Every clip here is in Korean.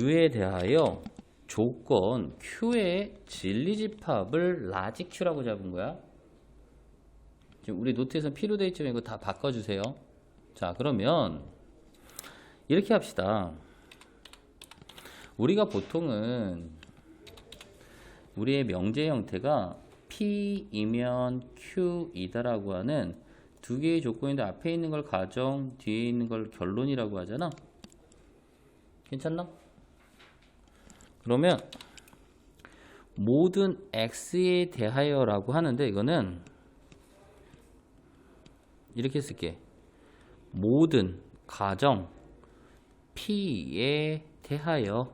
Q에 대하여 조건 Q의 진리집합을 라지 Q라고 잡은 거야. 지금 우리 노트에서 필요돼 있지만 이거 다 바꿔주세요. 자, 그러면 이렇게 합시다. 우리가 보통은 우리의 명제 형태가 P이면 Q이다라고 하는 두 개의 조건인데 앞에 있는 걸 가정, 뒤에 있는 걸 결론이라고 하잖아. 괜찮나? 그러면 모든 x에 대하여라고 하는데 이거는 이렇게 쓸게. 모든 가정 p에 대하여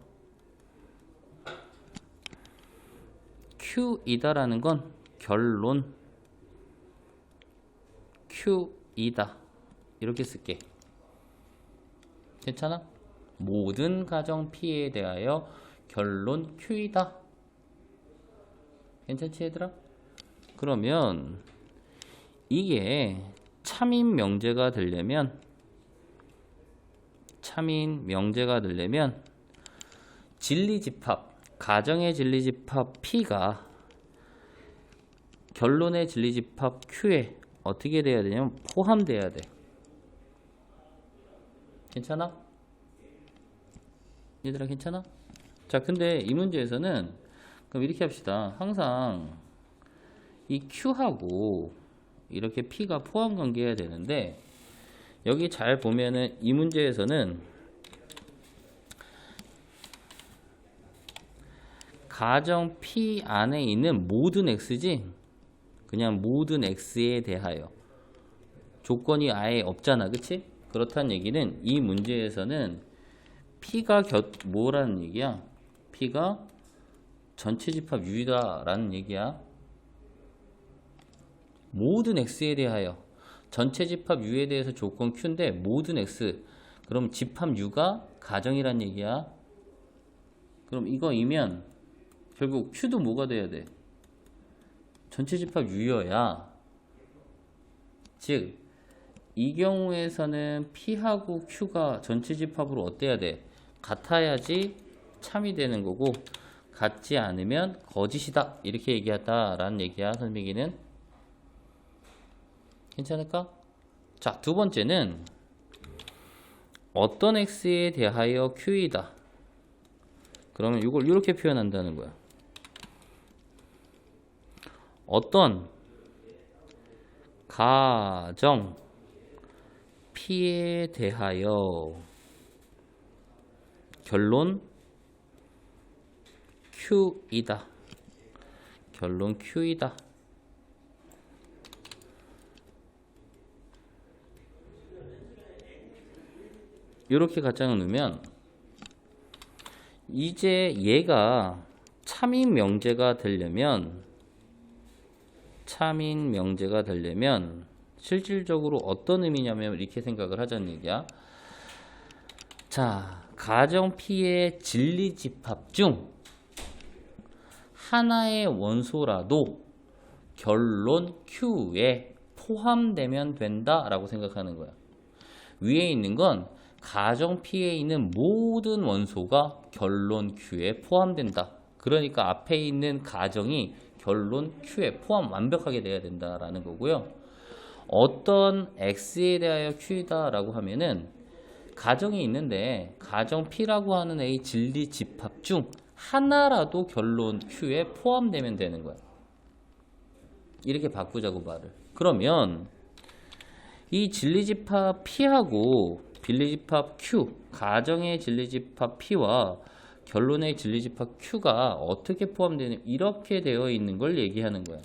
q이다라는 건 결론 q이다 이렇게 쓸게. 괜찮아? 모든 가정 p에 대하여 결론 q이다. 괜찮지 얘들아? 그러면 이게 참인 명제가 되려면 참인 명제가 되려면 진리집합 가정의 진리집합 p가 결론의 진리집합 q에 어떻게 돼야 되냐면 포함돼야 돼. 괜찮아? 얘들아 괜찮아? 자 근데 이 문제에서는 그럼 이렇게 합시다 항상 이 Q하고 이렇게 P가 포함 관계해야 되는데 여기 잘 보면은 이 문제에서는 가정 P 안에 있는 모든 X지 그냥 모든 X에 대하여 조건이 아예 없잖아 그치? 그렇다는 얘기는 이 문제에서는 P가 곁 뭐라는 얘기야? P가 전체 집합 U다라는 얘기야. 모든 X에 대하여 전체 집합 U에 대해서 조건 Q인데 모든 X 그럼 집합 U가 가정이란 얘기야. 그럼 이거이면 결국 Q도 뭐가 돼야 돼? 전체 집합 U여야 즉 이 경우에서는 P하고 Q가 전체 집합으로 어때야 돼? 같아야지 참이 되는 거고 같지 않으면 거짓이다. 이렇게 얘기하다라는 얘기야 선생님기는. 괜찮을까? 자 두 번째는 어떤 x에 대하여 q이다. 그러면 이걸 이렇게 표현한다는 거야. 어떤 가정 p에 대하여 결론 Q이다. 결론 Q이다. 이렇게 가정을 넣으면 이제 얘가 참인 명제가 되려면 참인 명제가 되려면 실질적으로 어떤 의미냐면 이렇게 생각을 하자는 얘기야. 자, 가정 P의 진리 집합 중 하나의 원소라도 결론 Q에 포함되면 된다라고 생각하는 거야. 위에 있는 건 가정 P에 있는 모든 원소가 결론 Q에 포함된다. 그러니까 앞에 있는 가정이 결론 Q에 포함 완벽하게 돼야 된다라는 거고요. 어떤 X에 대하여 Q이다라고 하면은 가정이 있는데 가정 P라고 하는 A 진리 집합 중 하나라도 결론 Q에 포함되면 되는 거야. 이렇게 바꾸자고 말을. 그러면 이 진리집합 P하고 빌리집합 Q, 가정의 진리집합 P와 결론의 진리집합 Q가 어떻게 포함되는 이렇게 되어 있는 걸 얘기하는 거야.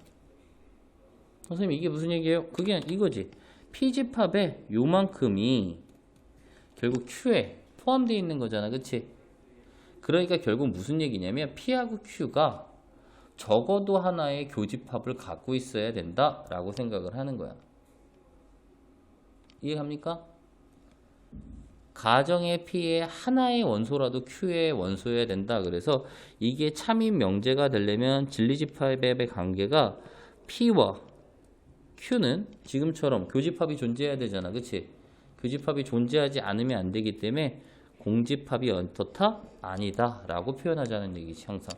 선생님 이게 무슨 얘기예요? 그게 이거지. P집합의 요만큼이 결국 Q에 포함되어 있는 거잖아. 그치? 그러니까 결국 무슨 얘기냐면 P하고 Q가 적어도 하나의 교집합을 갖고 있어야 된다라고 생각을 하는 거야. 이해갑니까? 가정의 P의 하나의 원소라도 Q의 원소여야 된다. 그래서 이게 참인 명제가 되려면 진리집합의 관계가 P와 Q는 지금처럼 교집합이 존재해야 되잖아. 그치? 교집합이 존재하지 않으면 안 되기 때문에 공집합이 어떻다? 아니다 라고 표현하자는 얘기지 항상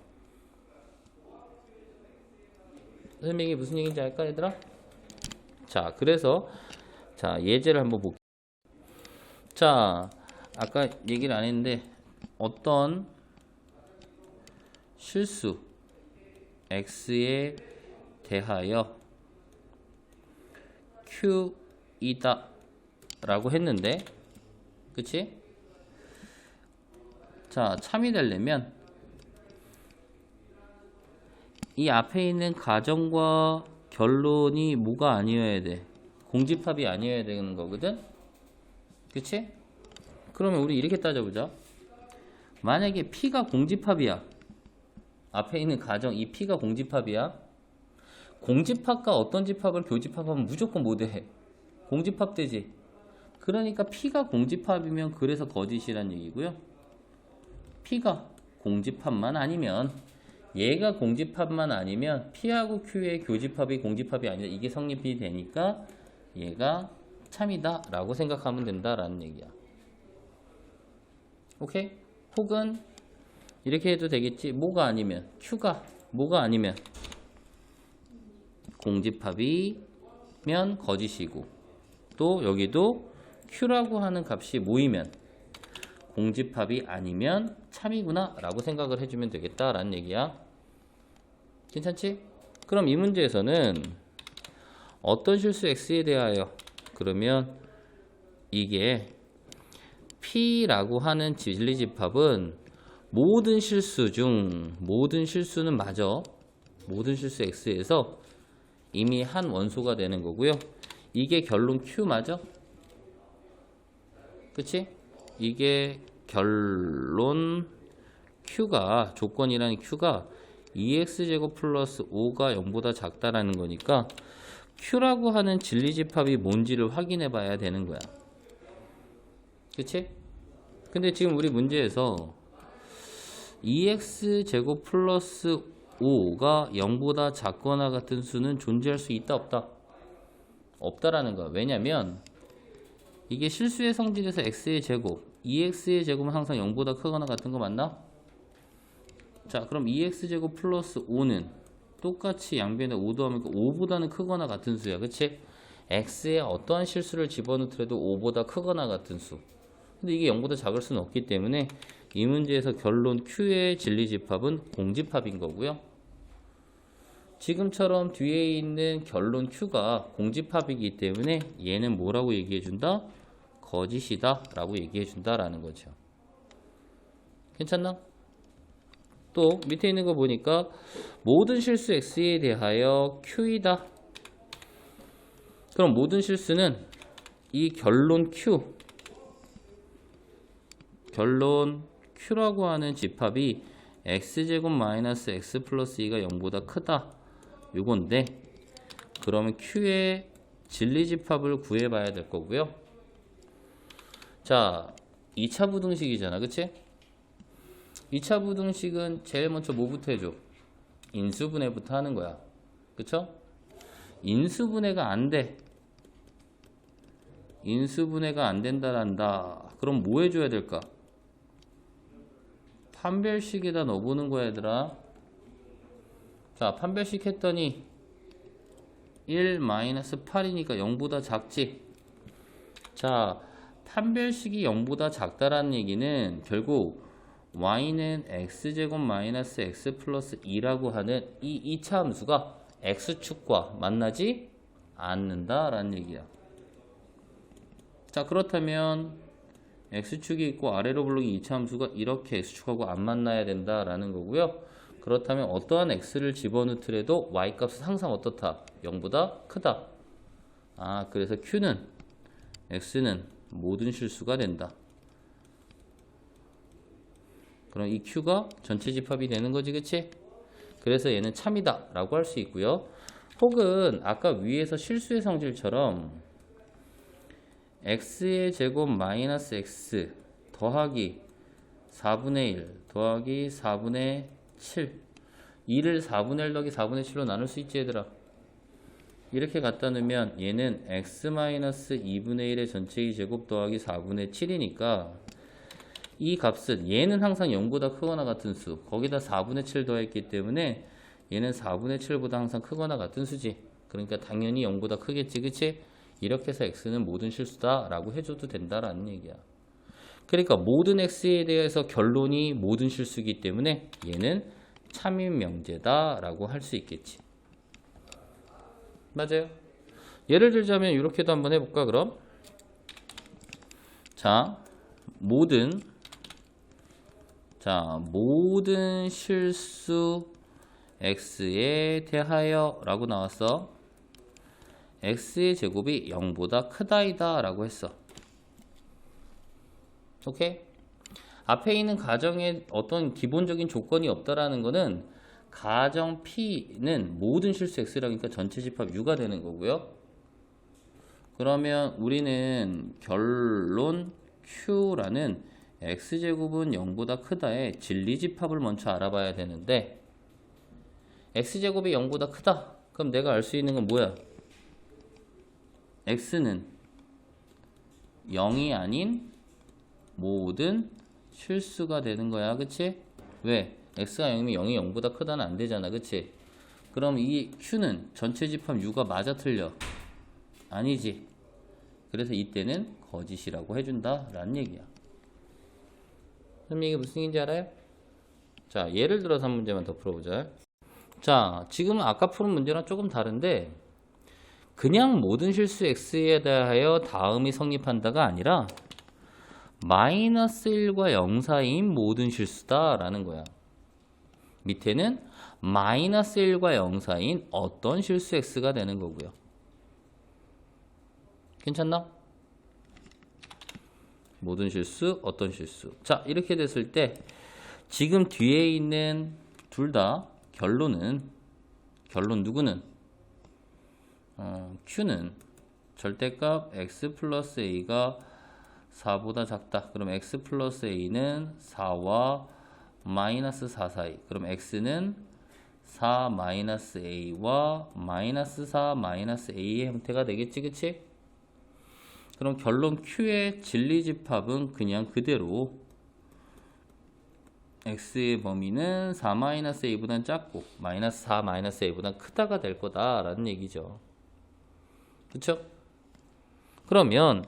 선생님 이게 무슨 얘기인지 알까 얘들아? 자 그래서 자 예제를 한번 볼게요 자 아까 얘기를 안 했는데 어떤 실수 x에 대하여 q이다 라고 했는데 그치? 자 참이 되려면 이 앞에 있는 가정과 결론이 뭐가 아니어야 돼? 공집합이 아니어야 되는 거거든? 그치? 그러면 우리 이렇게 따져보자. 만약에 P가 공집합이야. 앞에 있는 가정 이 P가 공집합이야. 공집합과 어떤 집합을 교집합하면 무조건 못해. 공집합 되지. 그러니까 P가 공집합이면 그래서 거짓이란 얘기고요 P가 공집합만 아니면 얘가 공집합만 아니면 P하고 Q의 교집합이 공집합이 아니라 이게 성립이 되니까 얘가 참이다 라고 생각하면 된다라는 얘기야 오케이? 혹은 이렇게 해도 되겠지 뭐가 아니면 Q가 뭐가 아니면 공집합이면 거짓이고 또 여기도 Q라고 하는 값이 모이면 공집합이 아니면 참이구나 라고 생각을 해주면 되겠다라는 얘기야 괜찮지? 그럼 이 문제에서는 어떤 실수 x에 대하여 그러면 이게 p라고 하는 진리집합은 모든 실수 중 모든 실수는 맞아 모든 실수 x에서 이미 한 원소가 되는 거고요 이게 결론 q 맞아? 그치? 이게 결론 q가 조건이라는 q가 2x제곱 플러스 5가 0보다 작다라는 거니까 q라고 하는 진리집합이 뭔지를 확인해 봐야 되는 거야 그치? 근데 지금 우리 문제에서 2x제곱 플러스 5가 0보다 작거나 같은 수는 존재할 수 있다 없다? 없다라는 거야 왜냐면 이게 실수의 성질에서 x의 제곱 2x의 제곱은 항상 0보다 크거나 같은 거 맞나? 자 그럼 2x제곱 플러스 5는 똑같이 양변에 5 더하면 5보다는 크거나 같은 수야 그치? x에 어떠한 실수를 집어넣더라도 5보다 크거나 같은 수 근데 이게 0보다 작을 수는 없기 때문에 이 문제에서 결론 q의 진리집합은 공집합인 거고요 지금처럼 뒤에 있는 결론 q가 공집합이기 때문에 얘는 뭐라고 얘기해 준다? 거짓이다 라고 얘기해 준다라는 거죠 괜찮나? 또 밑에 있는 거 보니까 모든 실수 x에 대하여 q이다. 그럼 모든 실수는 이 결론 q 결론 q라고 하는 집합이 x제곱 마이너스 x 플러스 2가 0보다 크다. 요건데 그러면 q의 진리 집합을 구해봐야 될 거고요. 자, 2차 부등식이잖아. 그치? 2차 부등식은 제일 먼저 뭐부터 해줘? 인수분해부터 하는 거야. 그쵸? 인수분해가 안 돼. 인수분해가 안 된다란다. 그럼 뭐 해줘야 될까? 판별식에다 넣어보는 거야, 얘들아. 자, 판별식 했더니 1-8이니까 0보다 작지? 자, 판별식이 0보다 작다라는 얘기는 결국 y는 x제곱 마이너스 x 플러스 2라고 하는 이 2차 함수가 x축과 만나지 않는다라는 얘기야. 자 그렇다면 x축이 있고 아래로 블록이 2차 함수가 이렇게 x축하고 안 만나야 된다라는 거고요. 그렇다면 어떠한 x를 집어넣더라도 y값은 항상 어떻다? 0보다 크다. 아 그래서 q는 x는 모든 실수가 된다. 그럼 이 Q가 전체 집합이 되는 거지, 그치? 그래서 얘는 참이다 라고 할 수 있고요. 혹은 아까 위에서 실수의 성질처럼 x의 제곱 마이너스 x 더하기 4분의 1 더하기 4분의 7 2를 4분의 1 더하기 4분의 7로 나눌 수 있지 얘들아 이렇게 갖다 놓으면 얘는 x 마이너스 2분의 1의 전체의 제곱 더하기 4분의 7이니까 이 값은 얘는 항상 0보다 크거나 같은 수. 거기다 4분의 7 더했기 때문에 얘는 4분의 7보다 항상 크거나 같은 수지. 그러니까 당연히 0보다 크겠지 그치? 이렇게 해서 x는 모든 실수다 라고 해줘도 된다라는 얘기야. 그러니까 모든 x에 대해서 결론이 모든 실수이기 때문에 얘는 참인 명제다 라고 할 수 있겠지 맞아요. 예를 들자면 이렇게도 한번 해볼까 그럼? 자 모든 자 모든 실수 x에 대하여 라고 나왔어. x의 제곱이 0보다 크다이다 라고 했어. 오케이? 앞에 있는 가정에 어떤 기본적인 조건이 없다라는 거는 가정 P는 모든 실수 X라니까 전체 집합 U가 되는 거고요. 그러면 우리는 결론 Q라는 X제곱은 0보다 크다의 진리 집합을 먼저 알아봐야 되는데 X제곱이 0보다 크다. 그럼 내가 알 수 있는 건 뭐야? X는 0이 아닌 모든 실수가 되는 거야. 그치? 왜? X가 0이면 0이 0보다 크다는 안 되잖아. 그치? 그럼 이 q는 전체 집합 u가 맞아 틀려? 아니지. 그래서 이때는 거짓이라고 해준다. 라는 얘기야. 선생님 이게 무슨 얘기인지 알아요? 자, 예를 들어서 한 문제만 더 풀어보자. 자, 지금 아까 푸는 문제랑 조금 다른데 그냥 모든 실수 x에 대하여 다음이 성립한다가 아니라 마이너스 1과 0 사이인 모든 실수다 라는 거야. 밑에는 마이너스 1과 0 사이인 어떤 실수 x가 되는 거고요. 괜찮나? 모든 실수, 어떤 실수. 자, 이렇게 됐을 때 지금 뒤에 있는 둘 다 결론은 결론 누구는 어, q는 절대값 x 플러스 a가 4보다 작다. 그럼 x 플러스 a는 4와 마이너스 4 사이. 그럼 x는 4 마이너스 a와 마이너스 4 마이너스 a의 형태가 되겠지, 그치? 그럼 결론 q의 진리 집합은 그냥 그대로 x의 범위는 4 마이너스 a보단 작고 마이너스 4 마이너스 a보단 크다가 될 거다라는 얘기죠. 그쵸? 그러면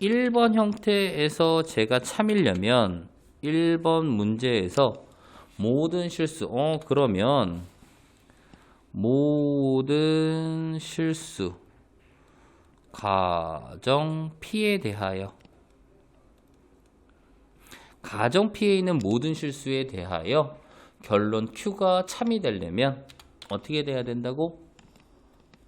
1번 형태에서 제가 참이려면 1번 문제에서 모든 실수 어 그러면 모든 실수 가정 P에 대하여 가정 P에 있는 모든 실수에 대하여 결론 Q가 참이 되려면 어떻게 돼야 된다고?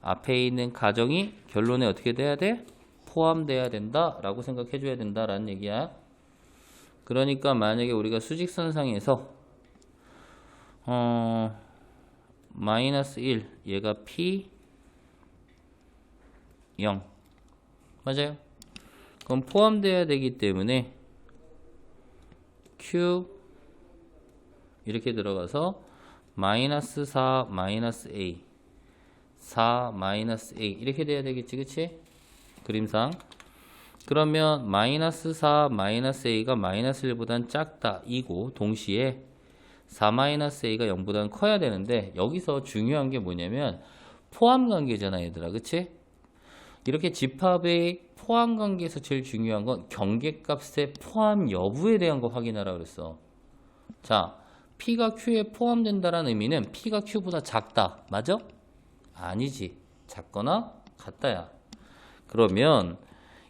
앞에 있는 가정이 결론에 어떻게 돼야 돼? 포함돼야 된다라고 생각해 줘야 된다라는 얘기야. 그러니까 만약에 우리가 수직선상에서 어 마이너스 1 얘가 P 0 맞아요? 그럼 포함돼야 되기 때문에 Q 이렇게 들어가서 마이너스 4 마이너스 A 4 마이너스 A 이렇게 돼야 되겠지 그치? 그림상 그러면 마이너스 4 마이너스 a가 마이너스 1보단 작다 이고 동시에 4 마이너스 a가 0보단 커야 되는데 여기서 중요한 게 뭐냐면 포함 관계잖아 얘들아. 그치? 이렇게 집합의 포함 관계에서 제일 중요한 건 경계값의 포함 여부에 대한 거 확인하라 그랬어. 자 P가 Q에 포함된다는 의미는 P가 Q보다 작다. 맞아? 아니지. 작거나 같다야. 그러면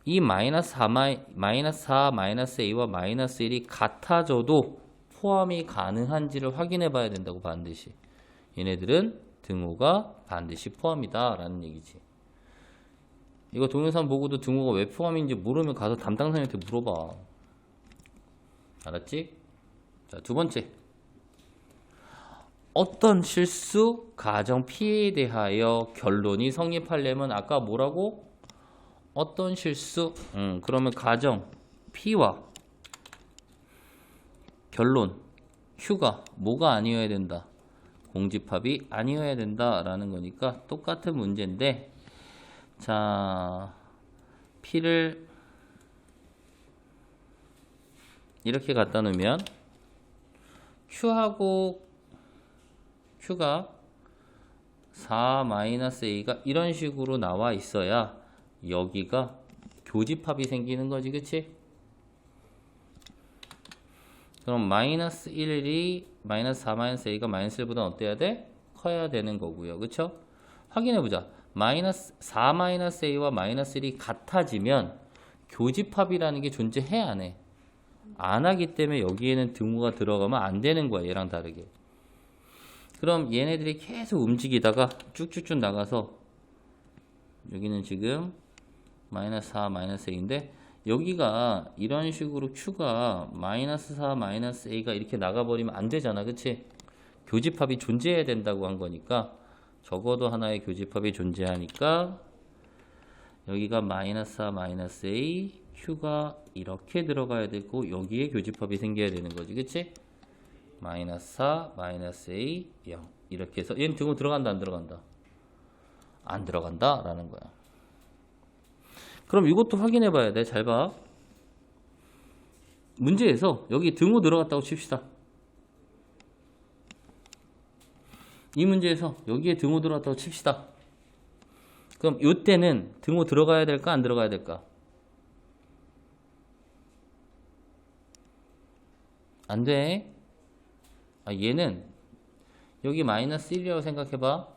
이 마이너스 4, 마이너스 4, 마이너스 A와 마이너스 1이 같아져도 포함이 가능한지를 확인해 봐야 된다고 반드시. 얘네들은 등호가 반드시 포함이다 라는 얘기지. 이거 동영상 보고도 등호가 왜 포함인지 모르면 가서 담당자한테 물어봐. 알았지? 자, 두 번째. 어떤 실수, 가정 피해에 대하여 결론이 성립하려면 아까 뭐라고? 어떤 실수? 음, 그러면 가정 P와 결론 Q가 뭐가 아니어야 된다? 공집합이 아니어야 된다라는 거니까 똑같은 문제인데 자 P를 이렇게 갖다 놓으면 Q하고 Q가 4-A가 이런 식으로 나와 있어야 여기가 교집합이 생기는 거지 그치? 그럼 마이너스 1이 마이너스 4 마이너스 A가 마이너스 1보다 어때야 돼? 커야 되는 거고요 그쵸? 확인해보자 마이너스 4 마이너스 A와 마이너스 1이 같아지면 교집합이라는 게 존재해 안 해? 안 하기 때문에 여기에는 등호가 들어가면 안 되는 거야 얘랑 다르게 그럼 얘네들이 계속 움직이다가 쭉쭉쭉 나가서 여기는 지금 마이너스 4 마이너스 A인데 여기가 이런 식으로 Q가 마이너스 4 마이너스 A가 이렇게 나가버리면 안 되잖아. 그치? 교집합이 존재해야 된다고 한 거니까 적어도 하나의 교집합이 존재하니까 여기가 마이너스 4 마이너스 A Q가 이렇게 들어가야 되고 여기에 교집합이 생겨야 되는 거지. 그치? 마이너스 4 마이너스 A 0 이렇게 해서 얘는 들어간다 안 들어간다? 안 들어간다 라는 거야 그럼 이것도 확인해 봐야 돼. 잘 봐. 문제에서 여기 등호 들어갔다고 칩시다. 이 문제에서 여기에 등호 들어갔다고 칩시다. 그럼 이때는 등호 들어가야 될까 안 들어가야 될까? 안 돼. 아, 얘는 여기 마이너스 1이라고 생각해봐.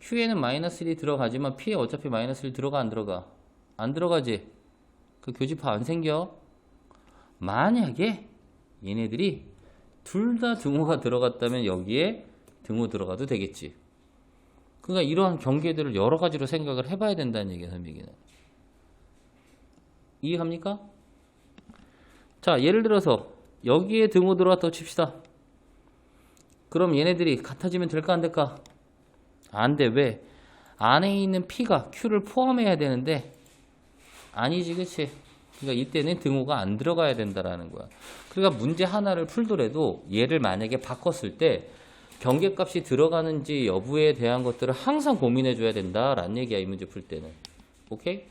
Q에는 마이너스 1이 들어가지만 P에 어차피 마이너스 1 들어가 안 들어가? 안 들어가지? 그 교집합 안 생겨? 만약에 얘네들이 둘 다 등호가 들어갔다면 여기에 등호 들어가도 되겠지. 그러니까 이러한 경계들을 여러 가지로 생각을 해봐야 된다는 얘기야, 선생님은. 이해갑니까? 자, 예를 들어서 여기에 등호 들어갔다고 칩시다. 그럼 얘네들이 같아지면 될까 안 될까? 안 돼. 왜? 안에 있는 P가 Q를 포함해야 되는데 아니지 그치? 그러니까 이때는 등호가 안 들어가야 된다라는 거야. 그러니까 문제 하나를 풀더라도 얘를 만약에 바꿨을 때 경계값이 들어가는지 여부에 대한 것들을 항상 고민해 줘야 된다라는 얘기야 이 문제 풀 때는. 오케이?